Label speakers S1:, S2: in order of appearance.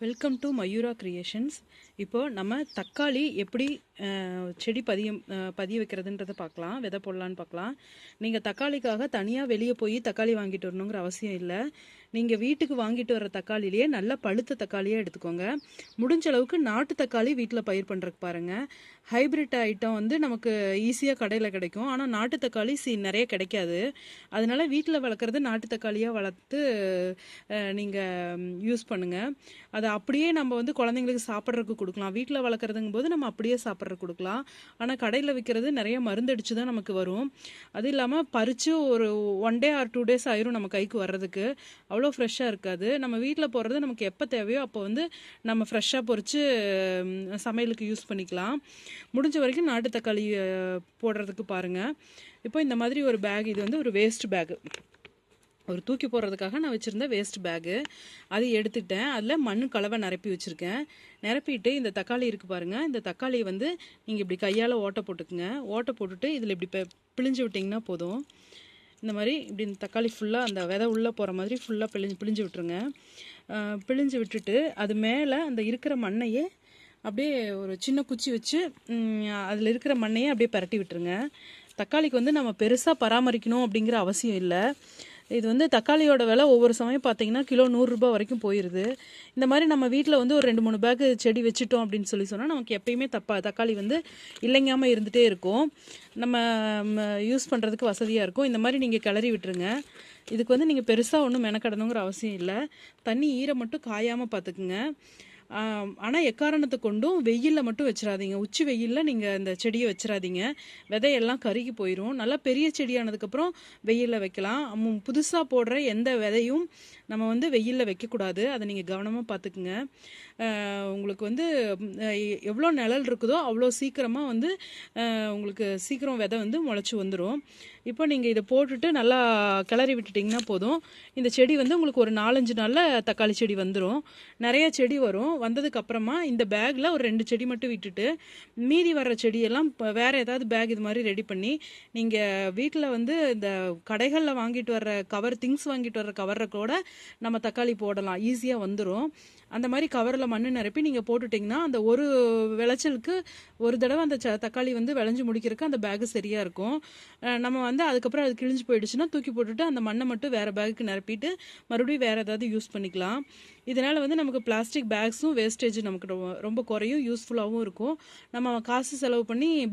S1: Welcome to Mayura creations இப்போ நம்ம தக்காளி எப்படி செடி பதிய பதிய வைக்கிறதுன்றத பார்க்கலாம். விதை போடலான்னு பார்க்கலாம். நீங்கள் தக்காளிக்காக தனியாக வெளியே போய் தக்காளி வாங்கிட்டு வரணுங்கிற அவசியம் இல்லை. நீங்கள் வீட்டுக்கு வாங்கிட்டு வர தக்காளிலேயே நல்ல பழுத்த தக்காளியாக எடுத்துக்கோங்க. முடிஞ்ச அளவுக்கு நாட்டு தக்காளி வீட்டில் பயிர் பண்ணுறக்கு பாருங்கள் ஹைபிரிட் ஐட்டம் வந்து நமக்கு ஈஸியாக கடையில் கிடைக்கும். ஆனால் நாட்டு தக்காளி சி நிறைய கிடைக்காது. அதனால வீட்டில் வளர்க்குறது நாட்டு தக்காளியாக வளர்த்து நீங்கள் யூஸ் பண்ணுங்கள் அதை அப்படியே நம்ம வந்து குழந்தைங்களுக்கு சாப்பிட்றதுக்கு கொடுக்கலாம். வீட்டில் வளர்க்குறதுங்கும் போது நம்ம அப்படியே சாப்பிட்றோம் சாப்பிட்றதுக்கு கொடுக்கலாம். ஆனால் கடையில் விற்கிறது நிறைய மருந்தடிச்சு தான் நமக்கு வரும். அது இல்லாமல் பறித்து ஒரு one day or two days ஆயிரும் நம்ம கைக்கு வர்றதுக்கு. அவ்வளோ ஃப்ரெஷ்ஷாக இருக்காது. நம்ம வீட்டில் போடுறது நமக்கு எப்போ தேவையோ அப்போ வந்து நம்ம ஃப்ரெஷ்ஷாக பொறிச்சு சமையலுக்கு யூஸ் பண்ணிக்கலாம். முடிஞ்ச வரைக்கும் நாட்டு தக்காளி போடுறதுக்கு பாருங்கள் இப்போ இந்த மாதிரி ஒரு பேக் இது வந்து ஒரு வேஸ்ட் பேக்கு ஒரு தூக்கி போடுறதுக்காக நான் வச்சுருந்த வேஸ்ட் பேக்கு அது எடுத்துட்டேன். அதில் மண் கலவை நிரப்பி வச்சுருக்கேன். நிரப்பிட்டு இந்த தக்காளி இருக்குது பாருங்கள் இந்த தக்காளியை வந்து நீங்கள் இப்படி கையால் ஓட்டை போட்டுக்குங்க. ஓட்டை போட்டுட்டு இதில் இப்படி பிழிஞ்சு விட்டிங்கன்னா போதும். இந்த மாதிரி இப்படி இந்த தக்காளி ஃபுல்லாக அந்த விதை உள்ளே போகிற மாதிரி ஃபுல்லாக பிழிஞ்சு பிழிஞ்சு விட்டுருங்க. பிழிஞ்சு விட்டுட்டு அது மேலே அந்த இருக்கிற மண்ணையே அப்படியே ஒரு சின்ன குச்சி வச்சு அதில் இருக்கிற மண்ணையே அப்படியே பரட்டி விட்டுருங்க. தக்காளிக்கு வந்து நம்ம பெருசாக பராமரிக்கணும் அப்படிங்கிற அவசியம் இல்லை. இது வந்து தக்காளியோட விலை ஒவ்வொரு சமயம் பார்த்தீங்கன்னா கிலோ நூறுரூபா வரைக்கும் போயிடுது இந்த மாதிரி நம்ம வீட்டில் வந்து ஒரு ரெண்டு மூணு பேக் செடி வச்சுட்டோம் அப்படின்னு சொல்லி சொன்னால் நமக்கு எப்பயுமே தப்பா தக்காளி வந்து இல்லைங்காமல் இருந்துகிட்டே இருக்கும். நம்ம யூஸ் பண்ணுறதுக்கு வசதியாக இருக்கும். இந்த மாதிரி நீங்கள் கிளறி விட்டுருங்க. இதுக்கு வந்து நீங்கள் பெருசாக ஒன்றும் மெனக்கடணுங்கிற அவசியம் இல்லை. தண்ணி ஈர மட்டும் காயாமல் பார்த்துக்குங்க ஆனால் எக்காரணத்தை கொண்டும் வெயிலில் மட்டும் வச்சிடாதீங்க உச்சி வெயிலில் நீங்கள் இந்த செடியை வச்சிடாதீங்க விதையெல்லாம் கருகி போயிடும் நல்லா பெரிய செடியானதுக்கப்புறம் வெயிலில் வைக்கலாம். புதுசாக போடுற எந்த விதையும் நம்ம வந்து வெயிலில் வைக்கக்கூடாது. அதை நீங்கள் கவனமாக பார்த்துக்குங்க உங்களுக்கு வந்து எவ்வளோ நிழல் இருக்குதோ அவ்வளோ சீக்கிரமாக வந்து உங்களுக்கு சீக்கிரம் விதை வந்து முளைச்சி வந்துடும் இப்போ நீங்கள் இதை போட்டுட்டு நல்லா கிளறி விட்டுட்டிங்கன்னா போதும். இந்த செடி வந்து உங்களுக்கு ஒரு நாலஞ்சு நாளில் தக்காளி செடி வந்துடும் நிறைய செடி வரும். வந்ததுக்கு அப்புறமா இந்த பேக்கில் ஒரு ரெண்டு செடி மட்டும் விட்டுட்டு மீதி வர்ற செடியெல்லாம் இப்போ வேறு ஏதாவது பேக் இது மாதிரி ரெடி பண்ணி நீங்கள் வீட்டில் வந்து இந்த கடைகளில் வாங்கிட்டு வர்ற கவர் திங்ஸ் வாங்கிட்டு வர்ற கவரை கூட நம்ம தக்காளி போடலாம். ஈஸியாக வந்துடும் அந்த மாதிரி கவரில் மண் நிரப்பி நீங்கள் போட்டுட்டிங்கன்னா அந்த ஒரு விளைச்சலுக்கு ஒரு தடவை அந்த ச- தக்காளி வந்து விளைஞ்சு முடிக்கிறதுக்கு அந்த பேகு சரியாக இருக்கும். நம்ம வந்து அதுக்கப்புறம் அது கிழிஞ்சு போயிடுச்சுன்னா தூக்கி போட்டுட்டு அந்த மண்ணை மட்டும் வேறு பேகுக்கு நிரப்பிட்டு மறுபடியும் வேறு ஏதாவது யூஸ் பண்ணிக்கலாம். இதனால் வந்து நமக்கு பிளாஸ்டிக் பேக்ஸும் வேஸ்டேஜ் நமக்கு ரொம்ப- ரொம்ப குறையும் யூஸ்ஃபுல்லாகவும் இருக்கும். நம்ம காசு செலவு பண்ணி